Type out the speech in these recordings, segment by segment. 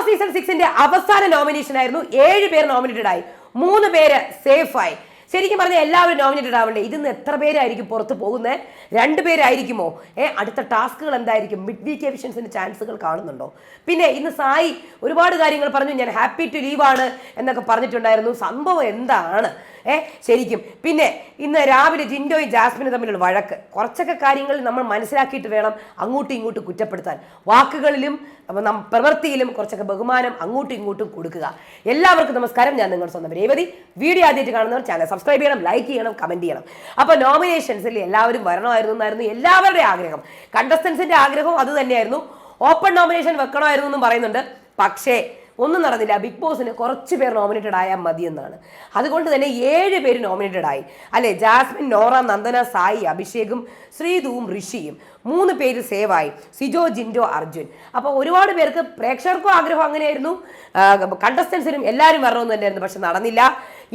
Boss season സിക്സിന്റെ അവസാന nomination ആയിരുന്നു. ഏഴ് പേർ നോമിനേറ്റഡ് ആയി. മൂന്ന് പേര് സേഫ് ആയി. ശരിക്കും പറഞ്ഞാൽ എല്ലാവരും നോമിനേറ്റഡ് ആവണ്ടേ? ഇതിന്ന് എത്ര പേരായിരിക്കും പുറത്ത് പോകുന്നത് രണ്ട് പേരായിരിക്കുമോ? ഏ അടുത്ത ടാസ്കുകൾ എന്തായിരിക്കും? മിഡ് വീക്ക് എവിഷൻസിന് ചാൻസുകൾ കാണുന്നുണ്ടോ? പിന്നെ ഇന്ന് സായി ഒരുപാട് കാര്യങ്ങൾ പറഞ്ഞു. ഞാൻ ഹാപ്പി ടു ലീവ് ആണ് എന്നൊക്കെ പറഞ്ഞിട്ടുണ്ടായിരുന്നു. സംഭവം എന്താണ്? ഏ ശരിക്കും. പിന്നെ ഇന്ന് രാവിലെ ജിൻഡോയും ജാസ്മിനും തമ്മിലുള്ള വഴക്ക്. കുറച്ചൊക്കെ കാര്യങ്ങൾ നമ്മൾ മനസ്സിലാക്കിയിട്ട് വേണം അങ്ങോട്ടും ഇങ്ങോട്ടും കുറ്റപ്പെടുത്താൻ. വാക്കുകളിലും പ്രവൃത്തിയിലും കുറച്ചൊക്കെ ബഹുമാനം അങ്ങോട്ടും ഇങ്ങോട്ടും കൊടുക്കുക. എല്ലാവർക്കും നമസ്കാരം. ഞാൻ നിങ്ങളുടെ സ്വന്തം രേവതി. വീഡിയോ ആദ്യമായിട്ട് കാണുന്നവർ ചാനൽ സബ്സ്ക്രൈബ് ചെയ്യണം ലൈക്ക് ചെയ്യണം കമന്റ് ചെയ്യണം. അപ്പോൾ നോമിനേഷൻസിൽ എല്ലാവരും വരണമായിരുന്നു എന്നായിരുന്നു എല്ലാവരുടെയും ആഗ്രഹം. കണ്ടസ്റ്റൻസിന്റെ ആഗ്രഹവും അത് തന്നെയായിരുന്നു. ഓപ്പൺ നോമിനേഷൻ വെക്കണമായിരുന്നു എന്നും പറയുന്നുണ്ട്. പക്ഷേ ഒന്നും നടന്നില്ല. ബിഗ് ബോസിന് കുറച്ച് പേർ നോമിനേറ്റഡ് ആയാൽ മതിയെന്നാണ്. അതുകൊണ്ട് തന്നെ ഏഴ് പേര് നോമിനേറ്റഡ് ആയി. അല്ലെ? ജാസ്മിൻ നോറ നന്ദന സായി അഭിഷേകും ശ്രീതുവും ഋഷിയും. മൂന്ന് പേര് സേവായി സിജോ ജിൻഡോ അർജുൻ. അപ്പോൾ ഒരുപാട് പേർക്ക് പ്രേക്ഷകർക്കും ആഗ്രഹം അങ്ങനെയായിരുന്നു. കണ്ടസ്റ്റൻസിനും എല്ലാവരും വരണമെന്ന് തന്നെയായിരുന്നു. പക്ഷെ നടന്നില്ല.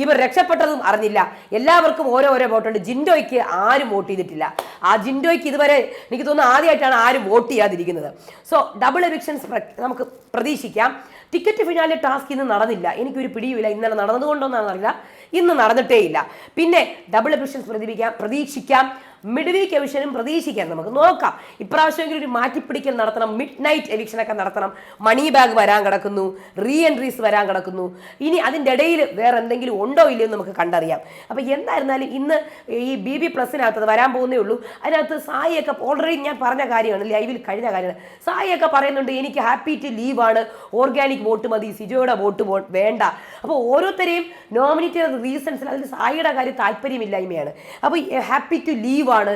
ഇവർ രക്ഷപ്പെട്ടതും അറിഞ്ഞില്ല. എല്ലാവർക്കും ഓരോ ഓരോ വോട്ടുണ്ട്. ജിൻഡോയ്ക്ക് ആരും വോട്ട് ചെയ്തിട്ടില്ല. ആ ജിൻഡോയ്ക്ക് ഇതുവരെ എനിക്ക് തോന്നുന്നു ആദ്യമായിട്ടാണ് ആരും വോട്ട് ചെയ്യാതിരിക്കുന്നത്. സോ ഡബിൾ എവിക്ഷൻസ് നമുക്ക് പ്രതീക്ഷിക്കാം. ടിക്കറ്റ് ഫിനാലെ ടാസ്ക് ഇന്ന് നടന്നില്ല. എനിക്കൊരു പിടിയുമില്ല. ഇന്നലെ നടന്നതുകൊണ്ടൊന്നാണെന്നറിയില്ല. ഇന്ന് നടന്നിട്ടേ ഇല്ല പിന്നെ ഡബിൾ എമിഷൻസ് പ്രതിപിക്കാം പ്രതീക്ഷിക്കാം. മിഡ് വീക്ക് എവിഷനും പ്രതീക്ഷിക്കാം. നമുക്ക് നോക്കാം. ഇപ്രാവശ്യമെങ്കിലും ഒരു മാറ്റിപ്പിടിക്കൽ നടത്തണം. മിഡ് നൈറ്റ് എവിക്ഷനൊക്കെ നടത്തണം. മണി ബാഗ് വരാൻ കിടക്കുന്നു. റീ എൻട്രീസ് വരാൻ കിടക്കുന്നു. ഇനി അതിന്റെ ഇടയിൽ വേറെ എന്തെങ്കിലും ഉണ്ടോ ഇല്ലയോ നമുക്ക് കണ്ടറിയാം. അപ്പോൾ എന്തായിരുന്നാലും ഇന്ന് ഈ ബി ബി പ്ലസിനകത്ത് വരാൻ പോകുന്നേ ഉള്ളൂ. അതിനകത്ത് സായിയൊക്കെ ഓൾറെഡി ഞാൻ പറഞ്ഞ കാര്യമാണ്. ലൈവിൽ കഴിഞ്ഞ കാര്യമാണ്. സായിയൊക്കെ പറയുന്നുണ്ട് എനിക്ക് ഹാപ്പി ടു ലീവാണ് ഓർഗാനിക് വോട്ട് മതി. സിജോയുടെ വോട്ട് വേണ്ട. അപ്പോൾ ഓരോരുത്തരെയും നോമിനേറ്റ് ചെയ്ത റീസൺസിൽ അതിൽ സായിയുടെ കാര്യം താല്പര്യമില്ലായ്മയാണ്. അപ്പോൾ ഹാപ്പി ടു ലീവ് ആണ്.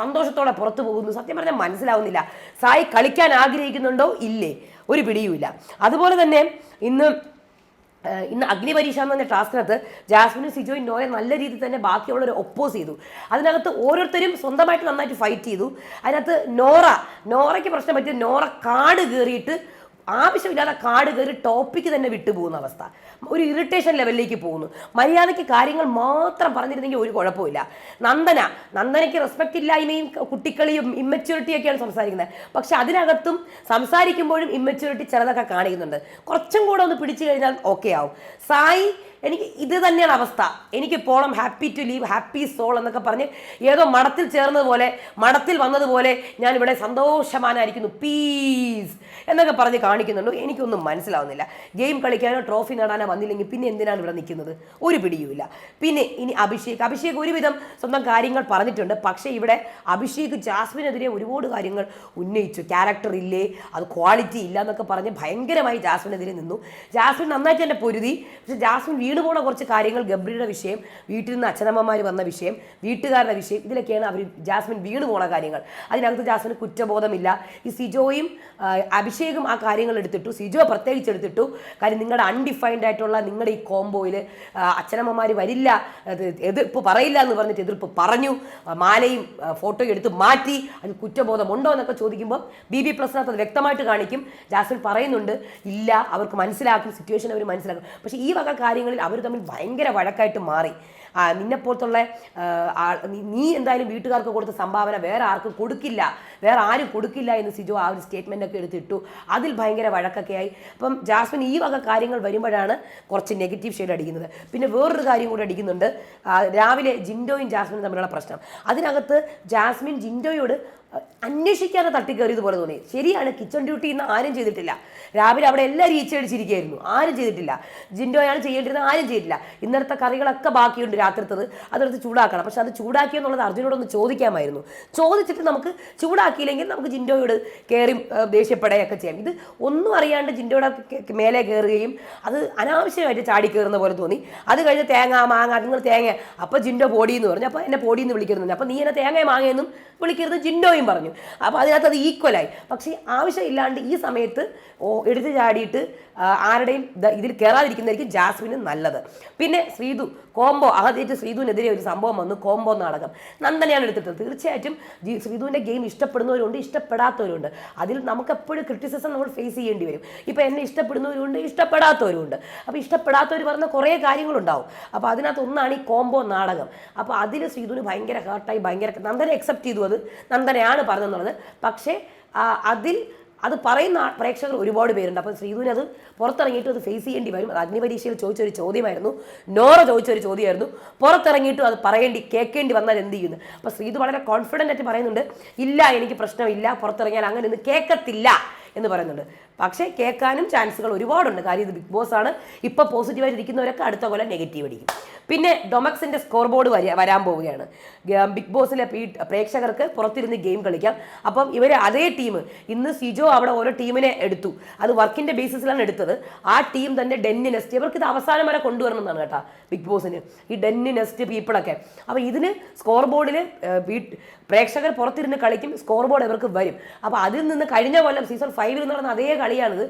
സന്തോഷത്തോടെ പുറത്തു പോകുന്നു. സത്യം പറഞ്ഞാൽ മനസ്സിലാവുന്നില്ല. സായി കളിക്കാൻ ആഗ്രഹിക്കുന്നുണ്ടോ? ഇല്ലേ. ഒരു പിടിയുമില്ല. അതുപോലെ തന്നെ ഇന്ന് ഇന്ന് അഗ്നിപരീക്ഷ എന്ന് പറഞ്ഞ ടാസ്കിനകത്ത് ജാസ്മിനും സിജോയും നോയെ നല്ല രീതിയിൽ തന്നെ ബാക്കിയുള്ളവർ ഒപ്പോസ് ചെയ്തു. അതിനകത്ത് ഓരോരുത്തരും സ്വന്തമായിട്ട് നന്നായിട്ട് ഫൈറ്റ് ചെയ്തു. അതിനകത്ത് നോറ നോറയ്ക്ക് പ്രശ്നം പറ്റിയത് നോറ കാട് കയറിയിട്ട് ആവശ്യമില്ലാതെ കാട് കയറി ടോപ്പിക്ക് തന്നെ വിട്ടുപോകുന്ന അവസ്ഥ. ഒരു ഇറിറ്റേഷൻ ലെവലിലേക്ക് പോകുന്നു. മര്യാദയ്ക്ക് കാര്യങ്ങൾ മാത്രം പറഞ്ഞിരുന്നെങ്കിൽ ഒരു കുഴപ്പമില്ല. നന്ദന നന്ദനയ്ക്ക് റെസ്പെക്റ്റ് ഇല്ലായ്മയും കുട്ടിക്കളിയും ഇമ്മച്യൂരിറ്റിയൊക്കെയാണ് സംസാരിക്കുന്നത്. പക്ഷെ അതിനകത്തും സംസാരിക്കുമ്പോഴും ഇമ്മച്യൂരിറ്റി ചിലതൊക്കെ കാണിക്കുന്നുണ്ട്. കുറച്ചും കൂടെ ഒന്ന് പിടിച്ചു കഴിഞ്ഞാൽ ഓക്കെ ആവും. സായി എനിക്ക് ഇത് തന്നെയാണ് അവസ്ഥ. എനിക്ക് പോണം happy to leave happy soul എന്നൊക്കെ പറഞ്ഞ് ഏതോ മഠത്തിൽ ചേർന്നതുപോലെ മഠത്തിൽ വന്നതുപോലെ ഞാൻ ഇവിടെ സന്തോഷമാനായിരിക്കുന്നു പീസ് എന്നൊക്കെ പറഞ്ഞ് കാണിക്കുന്നുണ്ട്. എനിക്കൊന്നും മനസ്സിലാവുന്നില്ല. ഗെയിം കളിക്കാനോ ട്രോഫി നേടാനോ വന്നില്ലെങ്കിൽ പിന്നെ എന്തിനാണ് ഇവിടെ നിൽക്കുന്നത്? ഒരു പിടിയുമില്ല. പിന്നെ ഇനി അഭിഷേക്. അഭിഷേക് ഒരുവിധം സ്വന്തം കാര്യങ്ങൾ പറഞ്ഞിട്ടുണ്ട്. പക്ഷേ ഇവിടെ അഭിഷേക് ജാസ്മിനെതിരെ ഒരുപാട് കാര്യങ്ങൾ ഉന്നയിച്ചു. ക്യാരക്ടർ ഇല്ലേ അത് ക്വാളിറ്റി ഇല്ല എന്നൊക്കെ പറഞ്ഞ് ഭയങ്കരമായി ജാസ്മിനെതിരെ നിന്നു. ജാസ്മിൻ നന്നായിട്ട് തന്നെ പൊരുതി. പക്ഷെ ജാസ്മിൻ വീണ് പോണ കുറച്ച് കാര്യങ്ങൾ ഗബ്രിയുടെ വിഷയം വീട്ടിൽ നിന്ന് അച്ഛനമ്മമാർ വന്ന വിഷയം വീട്ടുകാരുടെ വിഷയം ഇതിലൊക്കെയാണ് അവർ ജാസ്മിൻ വീണ് പോണ കാര്യങ്ങൾ. അതിനകത്ത് ജാസ്മിന് കുറ്റബോധമില്ല. ഈ സിജോയും അഭിഷേകും ആ കാര്യങ്ങൾ എടുത്തിട്ടു സിജോ പ്രത്യേകിച്ച് എടുത്തിട്ടു കാര്യം നിങ്ങളുടെ അൺഡിഫൈൻഡ് ആയിട്ടുള്ള നിങ്ങളുടെ ഈ കോംബോയിൽ അച്ഛനമ്മമാർ വരില്ല എതിർപ്പ് പറയില്ല എന്ന് പറഞ്ഞിട്ട് എതിർപ്പ് പറഞ്ഞു മാലയും ഫോട്ടോയും എടുത്ത് മാറ്റി അതിൽ കുറ്റബോധമുണ്ടോ എന്നൊക്കെ ചോദിക്കുമ്പോൾ ബി ബി പ്ലസിനകത്ത് അത് വ്യക്തമായിട്ട് കാണിക്കും. ജാസ്മിൻ പറയുന്നുണ്ട് ഇല്ല അവർക്ക് മനസ്സിലാക്കും സിറ്റുവേഷൻ അവർ മനസ്സിലാക്കും. പക്ഷേ ഈ വക കാര്യങ്ങളിൽ അവർ തമ്മിൽ ഭയങ്കര വഴക്കായിട്ട് മാറി. നിന്നെ നിന്നെപ്പോലത്തുള്ള നീ- എന്തായാലും വീട്ടുകാർക്ക് കൊടുത്ത സംഭാവന വേറെ ആർക്കും കൊടുക്കില്ല. വേറെ ആരും കൊടുക്കില്ല എന്ന് സിജോ ആ ഒരു സ്റ്റേറ്റ്മെന്റ് ഒക്കെ എടുത്തിട്ടു. അതിൽ ഭയങ്കര വഴക്കൊക്കെ ആയി അപ്പം ജാസ്മിൻ ഈ വക കാര്യങ്ങൾ വരുമ്പോഴാണ് കുറച്ച് നെഗറ്റീവ് ഷെയ്ഡ് അടിക്കുന്നത്. പിന്നെ വേറൊരു കാര്യം കൂടി അടിക്കുന്നുണ്ട്. രാവിലെ ജിൻഡോയും ജാസ്മിനും തമ്മിലുള്ള പ്രശ്നം. അതിനകത്ത് ജാസ്മിൻ ജിൻഡോയോട് അന്വേഷിക്കാതെ തട്ടിക്കയറിയതുപോലെ തോന്നി. ശരിയാണ് കിച്ചൺ ഡ്യൂട്ടി ഇന്ന് ആരും ചെയ്തിട്ടില്ല. രാവിലെ അവിടെ എല്ലാവരും ഈച്ചയടിച്ചിരിക്കുകയായിരുന്നു ആരും ചെയ്തിട്ടില്ല. ജിൻഡോയാണ് ചെയ്യേണ്ടിരുന്നത് ആരും ചെയ്തിട്ടില്ല. ഇന്നലത്തെ കറികളൊക്കെ ബാക്കിയുണ്ട് രാത്രിത്തത്. അതെടുത്ത് ചൂടാക്കണം. പക്ഷെ അത് ചൂടാക്കിയെന്നുള്ളത് അർജുനോടൊന്ന് ചോദിക്കാമായിരുന്നു. ചോദിച്ചിട്ട് നമുക്ക് ചൂടാക്കിയില്ലെങ്കിൽ നമുക്ക് ജിൻഡോയോട് കയറി ദേഷ്യപ്പെടുകയൊക്കെ ചെയ്യാം. ഇത് ഒന്നും അറിയാണ്ട് ജിൻഡോയുടെ മേലെ കയറുകയും അത് അനാവശ്യമായിട്ട് ചാടി കയറുന്ന പോലെ തോന്നി. അത് കഴിഞ്ഞ് തേങ്ങ മാങ്ങ നിങ്ങൾ തേങ്ങ. അപ്പോൾ ജിൻഡോ പൊടിയെന്ന് പറഞ്ഞു. അപ്പോൾ എന്നെ പൊടിയെന്ന് വിളിക്കരുതെന്ന് അപ്പോൾ നീ എന്നെ തേങ്ങ മാങ്ങയെന്നും വിളിക്കരുത്. ജിൻഡോയും പറഞ്ഞു. അപ്പോൾ അതിനകത്ത് അത് ഈക്വലായി പക്ഷേ ആവശ്യമില്ലാണ്ട് ഈ സമയത്ത് എടുത്തു ചാടിയിട്ട് ആരുടെയും ഇതിൽ കയറാതിരിക്കുന്നതായിരിക്കും ജാസ്മിന് നല്ലത്. പിന്നെ ശ്രീതു കോംബോ ആദ്യമായിട്ട് ശ്രീതുവിനെതിരെ ഒരു സംഭവം വന്നു കോംബോ നാടകം. നന്ദനയാണ് എടുത്തിട്ടത് തീർച്ചയായിട്ടും ശ്രീതുവിന്റെ ഗെയിം ഇഷ്ടപ്പെടുന്നവരുണ്ട് ഇഷ്ടപ്പെടാത്തവരുണ്ട്. അതിൽ നമുക്ക് എപ്പോഴും ക്രിറ്റിസിസം നമ്മൾ ഫേസ് ചെയ്യേണ്ടി വരും. ഇപ്പോൾ എന്നെ ഇഷ്ടപ്പെടുന്നവരുണ്ട് ഇഷ്ടപ്പെടാത്തവരുണ്ട്. അപ്പോൾ ഇഷ്ടപ്പെടാത്തവർ പറഞ്ഞ കുറേ കാര്യങ്ങളുണ്ടാവും. അപ്പോൾ അതിനകത്ത് ഒന്നാണ് ഈ കോംബോ നാടകം. അപ്പോൾ അതിൽ ശ്രീതുവിന് ഭയങ്കര ഹേർട്ടായി ഭയങ്കര നന്ദന അക്സെപ്റ്റ് ചെയ്തു അത്. നന്ദനയാണ് പറഞ്ഞതെന്നുള്ളത്. പക്ഷേ അതിൽ അത് പറയുന്ന പ്രേക്ഷകർ ഒരുപാട് പേരുണ്ട്. അപ്പം ശ്രീധുവിന് അത് പുറത്തിറങ്ങിയിട്ട് അത് ഫേസ് ചെയ്യേണ്ടി വരും. അത് അഗ്നിപരീക്ഷയിൽ ചോദിച്ചൊരു ചോദ്യമായിരുന്നു. നോറ ചോദിച്ചൊരു ചോദ്യമായിരുന്നു. പുറത്തിറങ്ങിയിട്ടും അത് പറയേണ്ടി കേൾക്കേണ്ടി വന്നാൽ എന്ത് ചെയ്യുന്നു? അപ്പോൾ ശ്രീധു വളരെ കോൺഫിഡന്റ് ആയിട്ട് പറയുന്നുണ്ട്. ഇല്ല എനിക്ക് പ്രശ്നമില്ല പുറത്തിറങ്ങിയാൽ അങ്ങനെ ഒന്നും കേൾക്കത്തില്ല എന്ന് പറയുന്നുണ്ട്. പക്ഷേ കേൾക്കാനും ചാൻസുകൾ ഒരുപാടുണ്ട്. കാര്യം ഇത് ബിഗ് ബോസ് ആണ് ഇപ്പോൾ പോസിറ്റീവായിട്ട് ഇരിക്കുന്നവരൊക്കെ അടുത്ത കൊല്ലം നെഗറ്റീവ് അടിക്കും. പിന്നെ ഡൊമക്സിന്റെ സ്കോർ ബോർഡ് വരാൻ പോവുകയാണ്. ബിഗ് ബോസിലെ പ്രേക്ഷകർക്ക് പുറത്തിരുന്ന് ഗെയിം കളിക്കാം. അപ്പം ഇവർ അതേ ടീം ഇന്ന് സിജോ അവിടെ ഓരോ ടീമിനെ എടുത്തു. അത് വർക്കിന്റെ ബേസിസിലാണ് എടുത്തത്. ആ ടീം തന്നെ ഡെന്നി നെസ്റ്റ്. ഇവർക്ക് ഇത് അവസാനം വരെ കൊണ്ടുവരണം എന്നാണ് കേട്ടോ ബിഗ് ബോസിന്. ഈ ഡെന്നി നെസ്റ്റ് പീപ്പിളൊക്കെ അപ്പോൾ ഇതിന് സ്കോർ ബോർഡിൽ പ്രേക്ഷകർ പുറത്തിരുന്ന് കളിക്കും സ്കോർ ബോർഡ് ഇവർക്ക് വരും. അപ്പോൾ അതിൽ നിന്ന് കഴിഞ്ഞ കൊല്ലം സീസൺ ഫൈവിൽ നടന്ന അതേ കളിയാണിത്.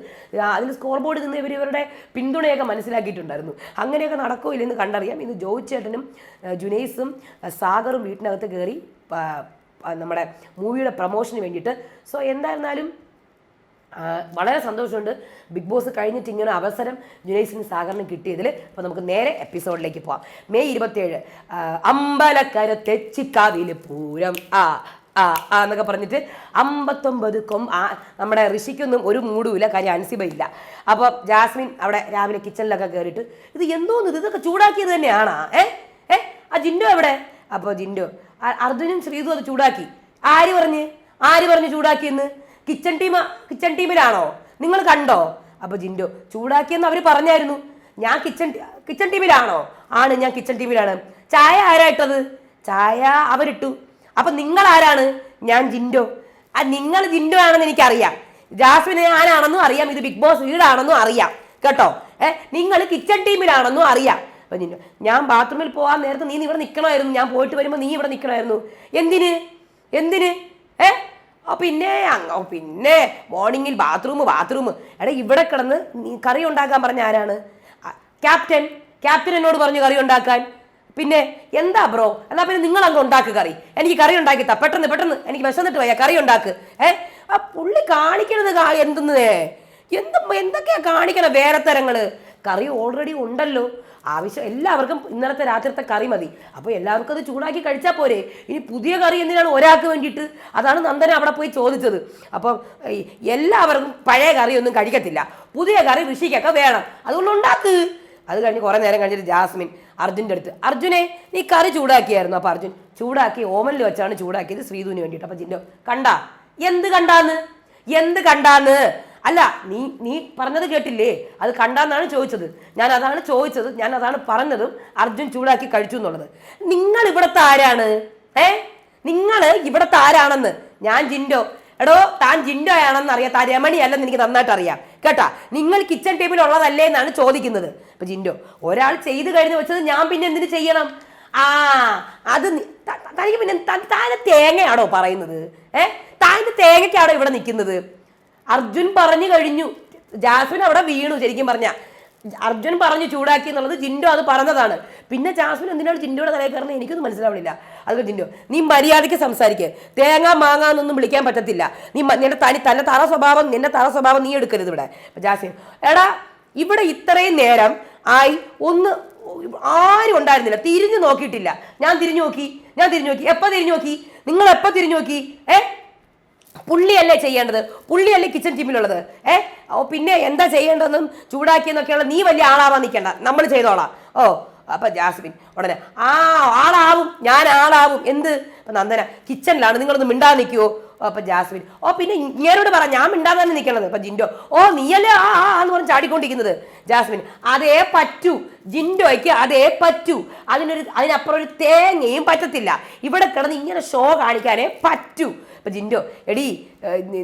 അതിൽ സ്കോർ ബോർഡിൽ നിന്ന് ഇവർ ഇവരുടെ പിന്തുണയൊക്കെ മനസ്സിലാക്കിയിട്ടുണ്ടായിരുന്നു. അങ്ങനെയൊക്കെ നടക്കോ ഇല്ലെന്ന് കണ്ടറിയാം. ഇന്ന് ജോയ് ചേട്ടനും ജുനൈസും സാഗറും വീട്ടിനകത്ത് കയറി നമ്മുടെ മൂവിയുടെ പ്രൊമോഷന് വേണ്ടിയിട്ട്. സോ എന്തായിരുന്നാലും വളരെ സന്തോഷമുണ്ട്. ബിഗ് ബോസ് കഴിഞ്ഞിട്ട് ഇങ്ങനെ അവസരം ജുനൈസിന് സാഗറിന് കിട്ടിയതിൽ അപ്പൊ നമുക്ക് നേരെ എപ്പിസോഡിലേക്ക് പോവാം. മെയ് ഇരുപത്തിയേഴ് അമ്പലക്കര തെച്ചിക്കാവിൽ പൂരം. ആ ആ ആ എന്നൊക്കെ പറഞ്ഞിട്ട് അമ്പത്തൊമ്പത് കൊം ആ നമ്മുടെ ഋഷിക്കൊന്നും ഒരു മൂടുമില്ല കാര്യം അൻസിബ ഇല്ല അപ്പോൾ ജാസ്മിൻ അവിടെ രാവിലെ കിച്ചണിലൊക്കെ കയറിയിട്ട് ഇത് എന്തോന്ന് ഇത്? ഇതൊക്കെ ചൂടാക്കിയത് തന്നെയാണോ? ഏ? ഏ? ആ ജിൻഡോ എവിടെ? അപ്പോൾ ജിൻഡോ അർജുനും ശ്രീതു അത് ചൂടാക്കി. ആര് പറഞ്ഞ്? ആര് പറഞ്ഞ് ചൂടാക്കിയെന്ന്? കിച്ചൺ ടീം കിച്ചൺ ടീമിലാണോ നിങ്ങൾ കണ്ടോ? അപ്പോൾ ജിൻഡോ ചൂടാക്കിയെന്ന് അവർ പറഞ്ഞായിരുന്നു. ഞാൻ കിച്ചൺ കിച്ചൺ ടീമിലാണോ ആണ് ഞാൻ കിച്ചൺ ടീമിലാണ് ചായ ആരായിട്ടത് ചായ അവരിട്ടു. അപ്പൊ നിങ്ങൾ ആരാണ്? ഞാൻ ജിൻഡോ. ആ നിങ്ങൾ ജിൻഡോ ആണെന്ന് എനിക്കറിയാം. ജാസ്മിൻ ഞാനാണെന്നും അറിയാം. ഇത് ബിഗ് ബോസ് വീടാണെന്നും അറിയാം. കേട്ടോ? ഏ നിങ്ങൾ കിച്ചൺ ടീമിലാണെന്നും അറിയാം. അപ്പൊ ജിൻഡോ ഞാൻ ബാത്റൂമിൽ പോകാൻ നേരത്തെ നീ ഇവിടെ നിൽക്കണമായിരുന്നു ഞാൻ പോയിട്ട് വരുമ്പോൾ നീ ഇവിടെ നിൽക്കണമായിരുന്നു എന്തിന്? എന്തിന്? ഏ? ഓ പിന്നെ പിന്നെ മോർണിംഗിൽ ബാത്റൂം ബാത്റൂം എടാ ഇവിടെ കിടന്ന് കറി ഉണ്ടാക്കാൻ പറഞ്ഞ ആരാണ്? ക്യാപ്റ്റൻ ക്യാപ്റ്റൻ എന്നോട് പറഞ്ഞു കറി ഉണ്ടാക്കാൻ. പിന്നെ എന്താ ബ്രോ എന്നാ പിന്നെ നിങ്ങൾ അങ്ങ് ഉണ്ടാക്ക് കറി. എനിക്ക് കറി ഉണ്ടാക്കി താ. പെട്ടെന്ന് പെട്ടെന്ന്. എനിക്ക് വിശന്നിട്ട് വയ്യ. കറി ഉണ്ടാക്ക്. ഏ? ആ പുള്ളി കാണിക്കണത് എന്തെന്നേ? എന്ത് എന്തൊക്കെയാ കാണിക്കണ വേറെത്തരങ്ങൾ കറി ഓൾറെഡി ഉണ്ടല്ലോ. ആവശ്യം എല്ലാവർക്കും ഇന്നലത്തെ രാത്രിത്തെ കറി മതി. അപ്പോൾ എല്ലാവർക്കും അത് ചൂടാക്കി കഴിച്ചാൽ പോരെ. ഇനി പുതിയ കറി എന്തിനാണ് ഒരാൾക്ക് വേണ്ടിയിട്ട്? അതാണ് നന്ദന അവിടെ പോയി ചോദിച്ചത്. അപ്പം എല്ലാവർക്കും പഴയ കറി ഒന്നും കഴിക്കത്തില്ല. പുതിയ കറി ഋഷിക്കൊക്കെ വേണം. അതുകൊണ്ട് ഉണ്ടാക്ക്. അത് കഴിഞ്ഞ് കുറേ നേരം കഴിഞ്ഞിട്ട് ജാസ്മിൻ അർജുന്റെ അടുത്ത് അർജുനെ നീ കറി ചൂടാക്കിയായിരുന്നു? അപ്പോൾ അർജുൻ ചൂടാക്കി ഓമനിൽ വെച്ചാണ് ചൂടാക്കിയത് ശ്രീധുവിന് വേണ്ടിയിട്ട്. അപ്പം ജിന്റെ കണ്ടാ? എന്ത് കണ്ടാന്ന്? എന്ത് കണ്ടാന്ന്? അല്ല നീ നീ പറഞ്ഞത് കേട്ടില്ലേ? അത് കണ്ടാന്നാണ് ചോദിച്ചത്. ഞാൻ അതാണ് ചോദിച്ചത് ഞാൻ അതാണ് പറഞ്ഞതും അർജുൻ ചൂടാക്കി കഴിച്ചു എന്നുള്ളത്. നിങ്ങൾ ഇവിടുത്തെ ആരാണ്? ഏ? നിങ്ങൾ ഇവിടുത്തെ ആരാണെന്ന്? ഞാൻ ജിൻഡോ. എടോ താൻ ജിൻഡോ ആണെന്ന് അറിയാം. താൻ രമണി അല്ലെന്ന് എനിക്ക് നന്നായിട്ട് അറിയാം. കേട്ടാ നിങ്ങൾ കിച്ചൺ ടേബിൾ ഉള്ളതല്ലേ എന്നാണ് ചോദിക്കുന്നത്. അപ്പൊ ജിൻഡോ ഒരാൾ ചെയ്തു കഴിഞ്ഞ് വെച്ചത് ഞാൻ പിന്നെ എന്തിനു ചെയ്യണം? ആ അത് തനിക്ക് പിന്നെ താൻ തേങ്ങയാണോ പറയുന്നത്? ഏ? താന്റെ തേങ്ങയ്ക്കാണോ ഇവിടെ നിൽക്കുന്നത്? അർജുൻ പറഞ്ഞു കഴിഞ്ഞു. ജാസ്മിൻ അവിടെ വീണു ശരിക്കും പറഞ്ഞ. അർജുൻ പറഞ്ഞു ചൂടാക്കി എന്നുള്ളത് ജിൻഡോ അത് പറഞ്ഞതാണ്. പിന്നെ ജാസ്മിൻ എന്തിനാണ് ജിൻഡോയുടെ തലയിൽ കയറുന്നത് എനിക്കൊന്നും മനസ്സിലാവണില്ല. അത് ജിൻഡോ നീ മര്യാദയ്ക്ക് സംസാരിക്കുക തേങ്ങ മാങ്ങ എന്നൊന്നും വിളിക്കാൻ പറ്റത്തില്ല. നീ നിന്റെ തനി തന്റെ തറ സ്വഭാവം നിന്റെ തറ സ്വഭാവം നീ എടുക്കരുത് ഇവിടെ. ജാസ്മിൻ എടാ ഇവിടെ ഇത്രയും നേരം ആയി ഒന്ന് ആരും ഉണ്ടായിരുന്നില്ല. തിരിഞ്ഞു നോക്കിയിട്ടില്ല. ഞാൻ തിരിഞ്ഞു നോക്കി ഞാൻ തിരിഞ്ഞു നോക്കി. എപ്പോൾ തിരിഞ്ഞു നോക്കി? നിങ്ങൾ എപ്പോൾ തിരിഞ്ഞു നോക്കി? ഏ? പുള്ളിയല്ലേ ചെയ്യേണ്ടത്? പുള്ളിയല്ലേ കിച്ചൺ ടീമിലുള്ളത് ഏ? പിന്നെ എന്താ ചെയ്യേണ്ടതെന്നും ചൂടാക്കിയെന്നൊക്കെയുള്ള നീ വലിയ ആളാവാൻ നിൽക്കേണ്ട. നമ്മൾ ചെയ്തോളാം. ഓ അപ്പൊ ജാസ്മിൻ ഉടനെ ആ ആളാവും. ഞാൻ ആളാവും. എന്ത്? അപ്പം നന്ദന കിച്ചണിലാണ് നിങ്ങളൊന്ന് മിണ്ടാതെ നിൽക്കുവോ? അപ്പൊ ജാസ്മിൻ ഓ പിന്നെ ഇങ്ങനോട് പറ. ഞാൻ മിണ്ടാതെ തന്നെ നിൽക്കണത്. അപ്പൊ ജിൻഡോ ഓ നീയല്ലേ ആ ആ എന്ന് പറഞ്ഞ് ചാടിക്കൊണ്ടിരിക്കുന്നത്. ജാസ്മിൻ അതേ പറ്റൂ. ജിൻഡോയ്ക്ക് അതേ പറ്റൂ. അതിനൊരു അതിനപ്പുറം ഒരു തേങ്ങയും പറ്റത്തില്ല. ഇവിടെ കിടന്ന് ഇങ്ങനെ ഷോ കാണിക്കാനേ പറ്റൂ. അപ്പൊ ജിൻഡോ എടി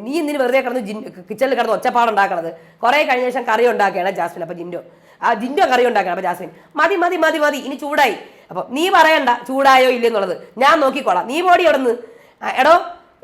നീ- എന്തിന് വെറുതെ കിടന്ന് ജിൻ കിച്ചണിൽ കിടന്ന് ഒച്ചപ്പാടുണ്ടാക്കണത് കുറേ കഴിഞ്ഞ ശേഷം കറി ഉണ്ടാക്കുകയാണ് ജാസ്മിൻ അപ്പോൾ ജിൻഡോ. ആ ജിൻഡോ കറി ഉണ്ടാക്കണം അപ്പോൾ ജാസ്മിൻ. മതി മതി മതി മതി ഇനി ചൂടായി. അപ്പം നീ പറയണ്ട ചൂടായോ ഇല്ലെന്നുള്ളത് ഞാൻ നോക്കിക്കോളാം. നീ പോടി അവിടെ നിന്ന് എടോ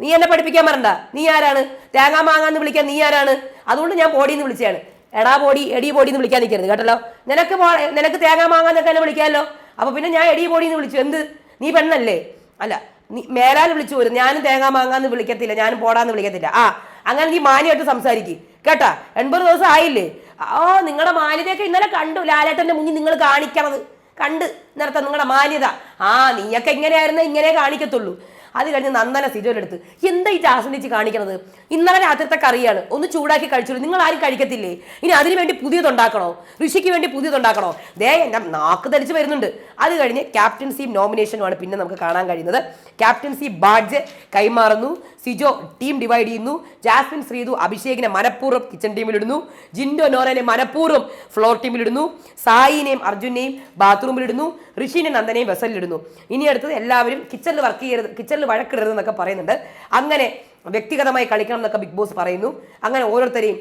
നീ എന്നെ പഠിപ്പിക്കാൻ വരണ്ട. നീ ആരാണ്? തേങ്ങാ മാങ്ങാന്ന് വിളിക്കാൻ നീ ആരാണ്? അതുകൊണ്ട് ഞാൻ പോടിന്ന് വിളിച്ചതാണ് എടാ പോടി എടി പോടി എന്ന് വിളിക്കാൻ നിൽക്കരുത് കേട്ടല്ലോ? നിനക്ക് നിനക്ക് തേങ്ങാ മാങ്ങാന്നൊക്കെ എന്നെ വിളിക്കാമല്ലോ? അപ്പൊ പിന്നെ ഞാൻ എടി പോടി എന്ന് വിളിച്ചു. എന്ത്? നീ പെണ്ണല്ലേ? അല്ല മേലാൽ വിളിച്ചു വരും ഞാനും തേങ്ങാ മാങ്ങാന്ന് വിളിക്കത്തില്ല. ഞാനും പോടാന്ന് വിളിക്കത്തില്ല. ആ അങ്ങനെ നീ മാന്യമായിട്ട് സംസാരിക്കും. കേട്ടാ? എൺപത് ദിവസം ആയില്ലേ? ഓ നിങ്ങളുടെ മാന്യതയൊക്കെ ഇന്നലെ കണ്ടു. ലാലേട്ടന്റെ മുന്നിൽ നിങ്ങൾ കാണിക്കണത്. കണ്ട്. നേരത്തെ നിങ്ങളുടെ മാന്യത. ആ നീയൊക്കെ ഇങ്ങനെയായിരുന്നേ ഇങ്ങനെ കാണിക്കത്തുള്ളൂ. അത് കഴിഞ്ഞ് നന്ദന സിജോനെടുത്ത് എന്താ ഈ ജാസ്മിനിച്ച് കാണിക്കണത്? ഇന്നലെ രാത്രിത്തെ കറിയാണ്. ഒന്ന് ചൂടാക്കി കഴിച്ചോളൂ. നിങ്ങൾ ആരും കഴിക്കത്തില്ലേ? ഇനി അതിന് വേണ്ടി പുതിയതുണ്ടാക്കണോ? ഋഷിക്ക് വേണ്ടി പുതിയതുണ്ടാക്കണോ? ദേ എന്റെ നാക്ക് ധരിച്ച് വരുന്നുണ്ട്. അത് കഴിഞ്ഞ് ക്യാപ്റ്റൻസി നോമിനേഷനുമാണ് പിന്നെ നമുക്ക് കാണാൻ കഴിയുന്നത്. ക്യാപ്റ്റൻസി ബാഡ്ജ് കൈമാറുന്നു. സിജോ ടീം ഡിവൈഡ് ചെയ്യുന്നു. ജാസ്മിൻ ശ്രീതു അഭിഷേകിനെ മനഃപൂർവം കിച്ചൺ ടീമിലിടുന്നു. ജിൻഡോ നോറനെ മനഃപൂർവം ഫ്ലോർ ടീമിലിടുന്നു. സായിനെയും അർജുനെയും ബാത്റൂമിലിടുന്നു. ഋഷിനെ നന്ദനെയും വെസലിലിടുന്നു. ഇനി അടുത്തത് എല്ലാവരും കിച്ചണിൽ വർക്ക് ചെയ്യരുത്. കിച്ചണിൽ വഴക്കിടരുത് എന്നൊക്കെ പറയുന്നുണ്ട്. അങ്ങനെ വ്യക്തിഗതമായി കളിക്കണം എന്നൊക്കെ ബിഗ് ബോസ് പറയുന്നു. അങ്ങനെ ഓരോരുത്തരെയും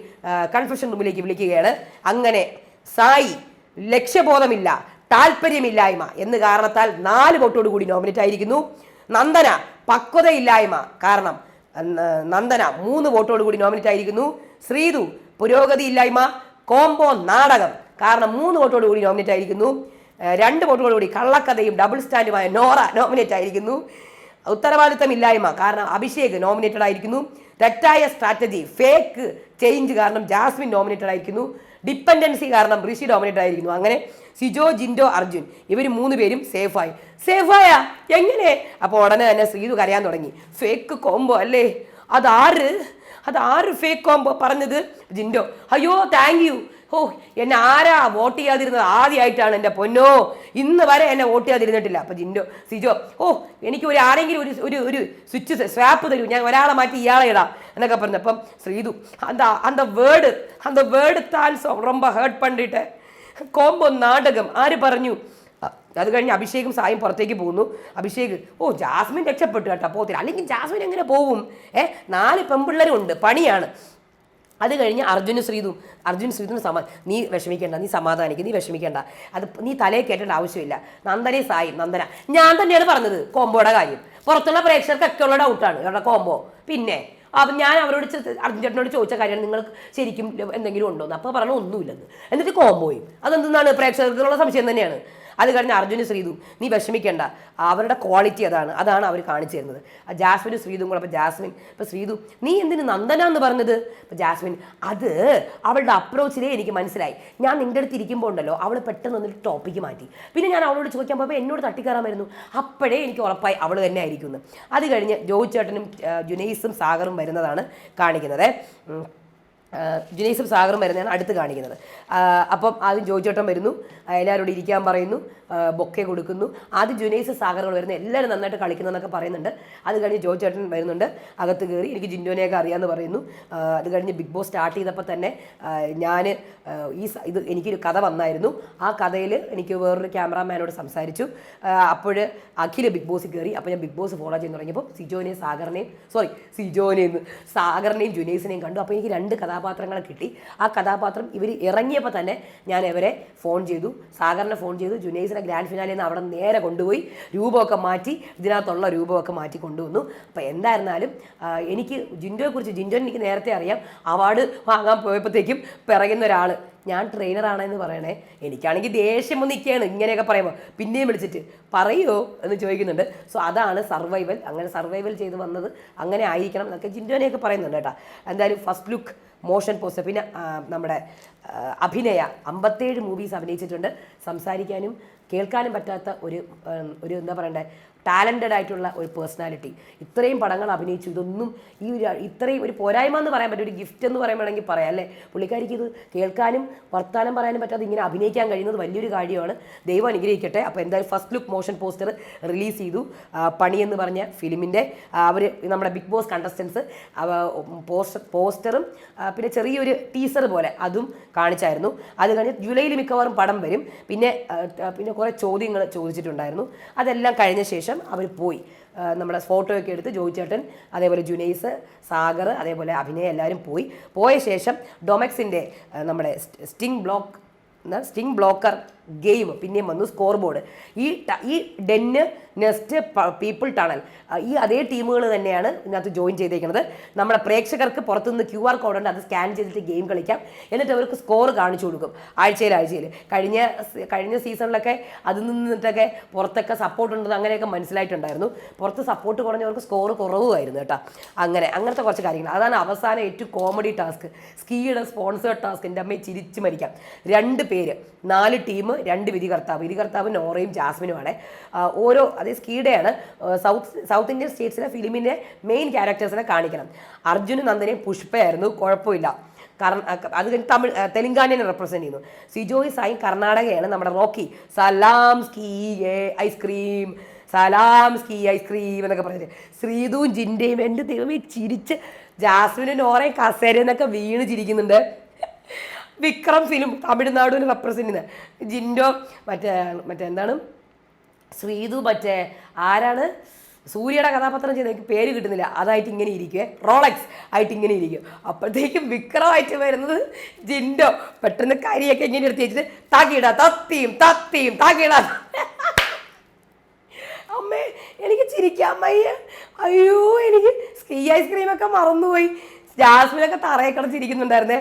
കൺഫ്യൂഷൻ റൂമിലേക്ക് വിളിക്കുകയാണ്. അങ്ങനെ സായി ലക്ഷ്യബോധമില്ല താല്പര്യമില്ലായ്മ എന്ന് കാരണത്താൽ നാല് വോട്ടോട് കൂടി നോമിനേറ്റ് ആയിരിക്കുന്നു. നന്ദന പക്വതയില്ലായ്മ കാരണം നന്ദന മൂന്ന് വോട്ടോട് കൂടി നോമിനേറ്റ് ആയിരിക്കുന്നു. ശ്രീതു പുരോഗതിയില്ലായ്മ കോംബോ നാടകം കാരണം മൂന്ന് വോട്ടോട് കൂടി നോമിനേറ്റ് ആയിരിക്കുന്നു. രണ്ട് വോട്ടോട് കൂടി കള്ളക്കഥയും ഡബിൾ സ്റ്റാൻഡുമായ നോറ നോമിനേറ്റ് ആയിരിക്കുന്നു. ഉത്തരവാദിത്തമില്ലായ്മ. കാരണം അഭിഷേക് നോമിനേറ്റഡ് ആയിരിക്കുന്നു. തെറ്റായ സ്ട്രാറ്റജി ഫേക്ക് ചേഞ്ച് കാരണം ജാസ്മിൻ നോമിനേറ്റഡ് ആയിരിക്കുന്നു. ഡിപ്പെൻഡൻസി കാരണം ഋഷി നോമിനേറ്റഡ് ആയിരിക്കുന്നു. അങ്ങനെ സിജോ ജിൻഡോ അർജുൻ ഇവർ മൂന്ന് പേരും സേഫായി സേഫായ എങ്ങനെ? അപ്പോൾ ഉടനെ തന്നെ ശ്രീതു കരയാൻ തുടങ്ങി. ഫേക്ക് കോംബോ അല്ലേ? അതാര്? അതാര് ഫേക്ക് കോംബോ പറഞ്ഞത് ജിൻഡോ. അയ്യോ താങ്ക് യു ഓ എന്നെ ആരാ വോട്ട് ചെയ്യാതിരുന്നത്? ആദ്യമായിട്ടാണ് എന്റെ പൊന്നോ. ഇന്ന് വരെ എന്നെ വോട്ട് ചെയ്യാതിരുന്നിട്ടില്ല. അപ്പം ജിൻഡോ സിജോ ഓ എനിക്ക് ഒരു ആരെങ്കിലും ഒരു ഒരു ഒരു സ്വിച്ച് സ്വാപ്പ് തരൂ. ഞാൻ ഒരാളെ മാറ്റി ഇയാളെ ഇടാം എന്നൊക്കെ പറഞ്ഞു. അപ്പം ശ്രീതു അന്ത അന്ത വേർഡ് അന്ത വേർഡ് താൽസോ റൊമ്പ ഹേർട്ട് പണ്ടിട്ട്? കോമ്പോ നാടകം. ആര് പറഞ്ഞു? അത് കഴിഞ്ഞ് അഭിഷേകും സായും പുറത്തേക്ക് പോകുന്നു. അഭിഷേക് ഓ ജാസ്മിൻ രക്ഷപ്പെട്ടു കേട്ടോ പോകത്തില്ല അല്ലെങ്കിൽ ജാസ്മിൻ എങ്ങനെ പോവും? ഏഹ് നാല് പെമ്പിള്ളേരും ഉണ്ട് പണിയാണ്. അത് കഴിഞ്ഞ് അർജുന ശ്രീതു അർജുൻ ശ്രീതുവിന് സമാ നീ വിഷമിക്കേണ്ട നീ സമാധാനിക്കുക നീ വിഷമിക്കേണ്ട. അത് നീ തലയെ കേട്ടേണ്ട ആവശ്യമില്ല. നന്ദനെ സായി നന്ദന. ഞാൻ തന്നെയാണ് പറഞ്ഞത് കോമ്പോയുടെ കാര്യം. പുറത്തുള്ള പ്രേക്ഷകർക്കൊക്കെ ഉള്ള ഡൗട്ടാണ് അവരുടെ കോമ്പോ പിന്നെ അപ്പം ഞാൻ അവരോട് അർജുൻ ചേട്ടനോട് ചോദിച്ച കാര്യമാണ് നിങ്ങൾക്ക് ശരിക്കും എന്തെങ്കിലും ഉണ്ടോ എന്ന് അപ്പോൾ പറഞ്ഞു ഒന്നുമില്ലെന്ന്. എന്നിട്ട് കോമ്പോയും അതെന്താണ് പ്രേക്ഷകർക്കുള്ള സംശയം തന്നെയാണ്. അത് കഴിഞ്ഞ് അർജുന് ശ്രീതു നീ വിഷമിക്കേണ്ട. അവരുടെ ക്വാളിറ്റി അതാണ്. അതാണ് അവർ കാണിച്ചു തരുന്നത്. ജാസ്മിനും ശ്രീതും കൂടെ അപ്പോൾ ജാസ്മിൻ ഇപ്പോൾ ശ്രീതു നീ എന്തിന് നന്ദന എന്ന് പറഞ്ഞത്? അപ്പോൾ ജാസ്മിൻ അത് അവളുടെ അപ്രോച്ചിലേ എനിക്ക് മനസ്സിലായി. ഞാൻ നിന്റെ അടുത്ത് ഇരിക്കുമ്പോൾ ഉണ്ടല്ലോ അവൾ പെട്ടെന്ന് വന്നിട്ട് ടോപ്പിക്ക് മാറ്റി. പിന്നെ ഞാൻ അവളോട് ചോദിക്കാൻ പോയപ്പോൾ എന്നോട് തട്ടിക്കയറാമായിരുന്നു അപ്പോഴേ എനിക്ക് ഉറപ്പായി അവൾ തന്നെ ആയിരിക്കുന്നു അത് കഴിഞ്ഞ് ജോയിച്ചേട്ടനും ജുനൈസും സാഗറും വരുന്നതാണ് കാണിക്കുന്നത്. ജുനൈസും സാഗറും വരുന്നതാണ് അടുത്ത് കാണിക്കുന്നത്. അപ്പം ആദ്യം ജോയിച്ചേട്ടൻ വരുന്നു. എല്ലാവരോട് ഇരിക്കാൻ പറയുന്നു. ബൊക്കെ കൊടുക്കുന്നു. ആദ്യം ജുനൈസ് സാഗറുകൾ വരുന്നു. എല്ലാവരും നന്നായിട്ട് കളിക്കുന്നതെന്നൊക്കെ പറയുന്നുണ്ട്. അത് കഴിഞ്ഞ് ജോയിച്ചേട്ടൻ വരുന്നുണ്ട്. അകത്ത് കയറി എനിക്ക് ജിൻഡോനെയൊക്കെ അറിയാമെന്ന് പറയുന്നു. അത് കഴിഞ്ഞ് ബിഗ് ബോസ് സ്റ്റാർട്ട് ചെയ്തപ്പോൾ തന്നെ ഞാൻ ഈ ഇത് എനിക്കൊരു കഥ വന്നായിരുന്നു. ആ കഥയിൽ എനിക്ക് വേറൊരു ക്യാമറാമാനോട് സംസാരിച്ചു. അപ്പോൾ അഖിൽ ബിഗ് ബോസിൽ കയറി. അപ്പോൾ ഞാൻ ബിഗ് ബോസ് ഫോളോ ചെയ്യാൻ തുടങ്ങിയപ്പോൾ സിജോനെയും സാഗറിനെയും സോറി സിജോനെയും സാഗറിനെയും ജുനൈസിനെയും കണ്ടു. അപ്പോൾ എനിക്ക് രണ്ട് കഥാപാത്രങ്ങളെ കിട്ടി. ആ കഥാപാത്രം ഇവർ ഇറങ്ങിയപ്പോൾ തന്നെ ഞാൻ ഇവരെ ഫോൺ ചെയ്തു. സാഗറിനെ ഫോൺ ചെയ്തു. ജുനൈസിനെ ഗ്രാൻഡ് ഫിനാലിൽ നിന്ന് അവിടെ നേരെ കൊണ്ടുപോയി. രൂപമൊക്കെ മാറ്റി ഇതിനകത്തുള്ള രൂപമൊക്കെ മാറ്റി കൊണ്ടുവന്നു. അപ്പോൾ എന്തായിരുന്നാലും എനിക്ക് ജിൻഡോയെക്കുറിച്ച് ജിൻഡോ എനിക്ക് നേരത്തെ അറിയാം. അവാർഡ് വാങ്ങാൻ പോയപ്പോഴത്തേക്കും പിറകുന്ന ഒരാൾ ഞാൻ ട്രെയിനറാണെന്ന് പറയണേ. എനിക്കാണെങ്കിൽ ദേഷ്യം ഒന്ന് നിൽക്കുകയാണ്. ഇങ്ങനെയൊക്കെ പറയുമ്പോൾ പിന്നെയും വിളിച്ചിട്ട് പറയുമോ എന്ന് ചോദിക്കുന്നുണ്ട്. സോ അതാണ് സർവൈവൽ അങ്ങനെ സർവൈവൽ ചെയ്ത് വന്നത്. അങ്ങനെ ആയിരിക്കണം എന്നൊക്കെ ജിൻഡോനെയൊക്കെ പറയുന്നുണ്ട് കേട്ടോ. എന്തായാലും ഫസ്റ്റ് ലുക്ക് മോഷൻ പോസ്റ്റർ. പിന്നെ നമ്മുടെ അഭിനയ. അമ്പത്തേഴ് മൂവീസ് അഭിനയിച്ചിട്ടുണ്ട്. സംസാരിക്കാനും കേൾക്കാനും പറ്റാത്ത ഒരു ഒരു എന്താ പറയണ്ടേ ടാലന്റഡ് ആയിട്ടുള്ള ഒരു പേഴ്സണാലിറ്റി ഇത്രയും പടങ്ങൾ അഭിനയിച്ചു. ഇതൊന്നും ഈ ഒരു ഇത്രയും ഒരു പോരായ്മ എന്ന് പറയാൻ പറ്റും ഒരു ഗിഫ്റ്റ് എന്ന് പറയുമ്പോഴെങ്കിൽ പറയാം അല്ലേ? പുള്ളിക്കാരിക്ക് ഇത് കേൾക്കാനും വർത്താനം പറയാനും പറ്റാതെ ഇങ്ങനെ അഭിനയിക്കാൻ കഴിയുന്നത് വലിയൊരു കാര്യമാണ്. ദൈവം അനുഗ്രഹിക്കട്ടെ. അപ്പോൾ എന്തായാലും first look motion poster release ചെയ്തു. പണി എന്ന് പറഞ്ഞ ഫിലിമിന്റെ അവർ നമ്മുടെ ബിഗ് ബോസ് കണ്ടസ്റ്റൻസ് പോസ്റ്റർ പോസ്റ്ററും പിന്നെ ചെറിയൊരു ടീസർ പോലെ അതും കാണിച്ചായിരുന്നു. അത് കഴിഞ്ഞ് ജൂലൈയിൽ മിക്കവാറും പടം വരും. പിന്നെ പിന്നെ കുറേ ചോദ്യങ്ങൾ ചോദിച്ചിട്ടുണ്ടായിരുന്നു. അതെല്ലാം കഴിഞ്ഞ ശേഷം അവർ പോയി. നമ്മുടെ ഫോട്ടോ ഒക്കെ എടുത്ത് ജോയിച്ചേട്ടൻ അതേപോലെ ജുനൈസ് സാഗർ അതേപോലെ അഭിനയ എല്ലാവരും പോയി. പോയ ശേഷം ഡൊമെക്സിന്റെ നമ്മുടെ sting block sting blocker game പിന്നെയും വന്നു സ്കോർ ബോർഡ് ഈ ഈ ഡെന്ന് നെസ്റ്റ് പീപ്പിൾ ടണൽ ഈ അതേ ടീമുകൾ തന്നെയാണ് ഇതിനകത്ത് ജോയിൻ ചെയ്തേക്കുന്നത്. നമ്മുടെ പ്രേക്ഷകർക്ക് പുറത്തുനിന്ന് ക്യു ആർ കോഡ് ഉണ്ട് അത് സ്കാൻ ചെയ്തിട്ട് ഗെയിം കളിക്കാം. എന്നിട്ട് അവർക്ക് സ്കോർ കാണിച്ചു കൊടുക്കും ആഴ്ചയിൽ ആഴ്ചയിൽ. കഴിഞ്ഞ കഴിഞ്ഞ സീസണിലൊക്കെ അതിൽ നിന്നിട്ടൊക്കെ പുറത്തൊക്കെ സപ്പോർട്ട് ഉണ്ടെന്ന് അങ്ങനെയൊക്കെ മനസ്സിലായിട്ടുണ്ടായിരുന്നു. പുറത്ത് സപ്പോർട്ട് കുറഞ്ഞവർക്ക് സ്കോർ കുറവുമായിരുന്നു കേട്ടോ. അങ്ങനെ അങ്ങനത്തെ കുറച്ച് കാര്യങ്ങൾ. അതാണ് അവസാനം ഏറ്റവും കോമഡി ടാസ്ക് സ്കീയുടെ സ്പോൺസേഡ് ടാസ്ക് എന്റെ അമ്മയെ ചിരിച്ചു മരിക്കാം. രണ്ട് പേര് നാല് ടീം രണ്ട് വിധികർത്താവ് വിധികർത്താവ് നോറയും ജാസ്മിനുമാണ് ഓരോ അതേ സ്കീഡയാണ് സൗത്ത് സൗത്ത് ഇന്ത്യൻ സ്റ്റേറ്റ്സിലെ ഫിലിമിന്റെ മെയിൻ ക്യാരക്ടേഴ്സിനെ കാണിക്കണം. അർജുന് നന്ദനയും പുഷ്പയായിരുന്നു കുഴപ്പമില്ല. കാരണം അത് കഴിഞ്ഞ് തമിഴ് തെലുങ്കാനയെ റെപ്രസെന്റ് ചെയ്യുന്നു. സിജോയ് സായി കർണാടകയാണ് നമ്മുടെ റോക്കി. സലാം സ്കീ ഐസ്ക്രീം സലാം സ്കീ ഐസ്ക്രീം എന്നൊക്കെ പറഞ്ഞിട്ട്. ശ്രീതുവും ജിന്റെയും എന്റെ ദൈവമേ ചിരിച്ച് ജാസ്മിനും ഓറേ കസേരയെന്നൊക്കെ വീണ് ചിരിക്കുന്നുണ്ട്. വിക്രം ഫിലിം തമിഴ്നാടിനെ റെപ്രസെന്റ് ചെയ്യുന്നത്. ജിൻഡോ മറ്റേ മറ്റേ എന്താണ്? ശ്രീതു മറ്റേ ആരാണ്? സൂര്യയുടെ കഥാപാത്രം ചെയ്ത് എനിക്ക് പേര് കിട്ടുന്നില്ല. അതായിട്ട് ഇങ്ങനെ ഇരിക്കുക റോളക്സ് ആയിട്ട് ഇങ്ങനെ ഇരിക്കും. അപ്പോഴത്തേക്കും വിക്രമായിട്ട് വരുന്നത് ജിൻഡോ. പെട്ടെന്ന് കരിയൊക്കെ ഇങ്ങനെ എടുത്ത് വെച്ചിട്ട് താക്കിയിടാ തത്തിയും തത്തിയും താക്കിയിടാ അമ്മേ എനിക്ക് ചിരിക്കാൻ വയ്യ. അയ്യോ എനിക്ക് സ്കീ ഐസ്ക്രീമൊക്കെ മറന്നുപോയി. ജാസ്മിനൊക്കെ തറയെ കളിച്ചിരിക്കുന്നുണ്ടായിരുന്നേ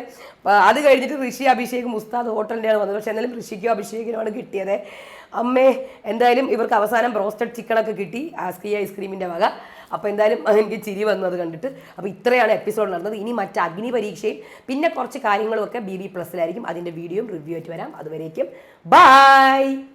അത് കഴിഞ്ഞിട്ട് ഋഷി അഭിഷേക് മുസ്താദ് ഹോട്ടലിന്റെയാണ് വന്നത്. പക്ഷേ എന്നാലും ഋഷിക്കും അഭിഷേകിനുമാണ് കിട്ടിയത്. അമ്മേ എന്തായാലും ഇവർക്ക് അവസാനം ബ്രോസ്റ്റഡ് ചിക്കനൊക്കെ കിട്ടി. ആസ്ക്രി സ്കീ ഐസ്ക്രീമിന്റെ വക. അപ്പോൾ എന്തായാലും എനിക്ക് ചിരി വന്നത് കണ്ടിട്ട്. അപ്പോൾ ഇത്രയാണ് എപ്പിസോഡ് നടന്നത്. ഇനി മറ്റ് അഗ്നി പരീക്ഷയും പിന്നെ കുറച്ച് കാര്യങ്ങളും ഒക്കെ ബി ബി പ്ലസ്സിലായിരിക്കും അതിന്റെ വീഡിയോയും റിവ്യൂ ആയിട്ട് വരാം. അതുവരേക്കും ബൈ